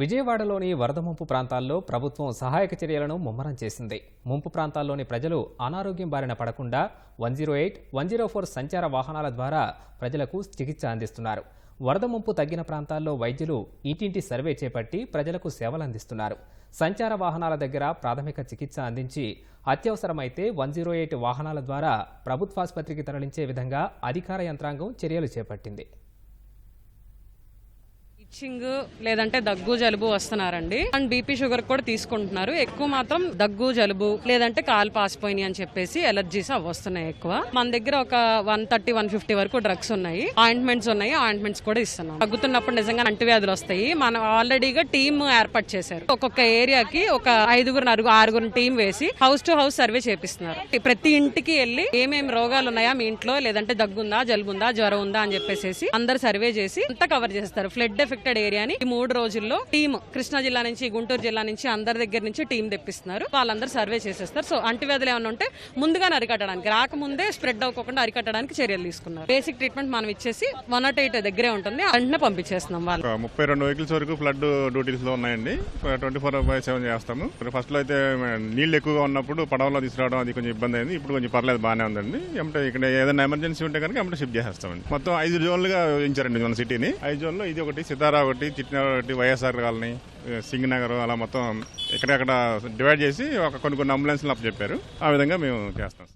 విజయవాడలోని వరద ముంపు ప్రాంతాల్లో ప్రభుత్వం సహాయక చర్యలను ముమ్మరం చేసింది. ముంపు ప్రాంతాల్లోని ప్రజలు అనారోగ్యం బారిన పడకుండా one zero eight one zero four సంచార వాహనాల ద్వారా ప్రజలకు చికిత్స అందిస్తున్నారు. వరద ముంపు తగ్గిన ప్రాంతాల్లో వైద్యులు ఇంటింటి సర్వే చేపట్టి ప్రజలకు సేవలు అందిస్తున్నారు సంచార వాహనాల దగ్గర ప్రాథమిక చికిత్స అందించి అత్యవసరమైతే వన్ జీరో ఎయిట్ వాహనాల ద్వారా ప్రభుత్వాసుపత్రికి తరలించే విధంగా అధికార యంత్రాంగం చర్యలు చేపట్టింది. ఇచ్చింగ్ లేదంటే దగ్గు జలుబు వస్తున్నారండి. అండ్ బీపీ షుగర్ కూడా తీసుకుంటున్నారు. ఎక్కువ మాత్రం దగ్గు జలుబు లేదంటే కాలు పాసిపోయినాయి అని చెప్పేసి ఎలర్జీస్ అవి వస్తున్నాయి ఎక్కువ. మన దగ్గర ఒక వన్ థర్టీ వన్ ఫిఫ్టీ వరకు డ్రగ్స్ ఉన్నాయి. ఆయింట్మెంట్స్ ఉన్నాయి. ఆయింట్మెంట్స్ కూడా ఇస్తున్నాం. తగ్గుతున్నప్పుడు నిజంగా అంటువ్యాధులు వస్తాయి. మనం ఆల్రెడీగా టీమ్ ఏర్పాటు చేశారు. ఒక్కొక్క ఏరియాకి ఒక ఐదుగురు నలుగురు ఆరుగురు టీం వేసి హౌస్ టు హౌస్ సర్వే చేపిస్తున్నారు. ప్రతి ఇంటికి వెళ్ళి ఏమేమి రోగాలు ఉన్నాయా మీ ఇంట్లో? లేదంటే దగ్గుందా జలుబుందా జ్వరం ఉందా అని చెప్పేసి అందరు సర్వే చేసి అంతా కవర్ చేస్తారు. ఫ్లడ్ ఎఫెక్టెడ్ ఏరియాని ఈ మూడు రోజుల్లో టీమ్ కృష్ణా జిల్లా నుంచి గుంటూరు జిల్లా నుంచి అందరి దగ్గర నుంచి టీం తెప్పిస్తున్నారు. వాళ్ళందరూ సర్వే చేసేస్తారు. సో అంటువ్యాధులు ఏమైనా ఉంటే ముందుగానే అరికట్టడానికి రాకముందే స్ప్రెడ్ అవ్వకుండా అరికట్టడానికి చర్యలు తీసుకున్నారు. బేసిక్ ట్రీట్మెంట్ మనం ఇచ్చేసి వన్ నాట్ ఎయిట్ దగ్గరే ఉంటుంది. వెంటనే పంపించేస్తున్నాం వాళ్ళు. ముప్పై రెండు వెహికల్స్ వరకు ఫ్లడ్ డ్యూటీస్లో ఉన్నాయండి ట్వంటీ ఫోర్ బై సెవెన్ చేస్తాము. ఫస్ట్లో అయితే నీళ్ళు ఎక్కువగా ఉన్నప్పుడు పడవలో తీసుకురావడం అది కొంచెం ఇబ్బంది అయింది. ఇప్పుడు కొంచెం పర్లేదు బాగానే ఉందండి. ఏమంటే ఇక్కడ ఏదైనా ఎమర్జెన్సీ ఉంటే కనుక ఏమంటే షిఫ్ట్ చేసేస్తామండి. మొత్తం ఐదు జోన్లుగా ఉంచారండి మన సిటీని. ఐదు జోన్లో ఇది ఒకటి సితారా ఒకటి చిట్నగర్ ఒకటి వైఎస్ఆర్ కాలనీ సింగ్ నగర్ అలా మొత్తం ఎక్కడెక్కడ డివైడ్ చేసి ఒక కొన్ని కొన్ని అంబులెన్స్లు అప్పచెప్పారు. ఆ విధంగా మేము చేస్తాం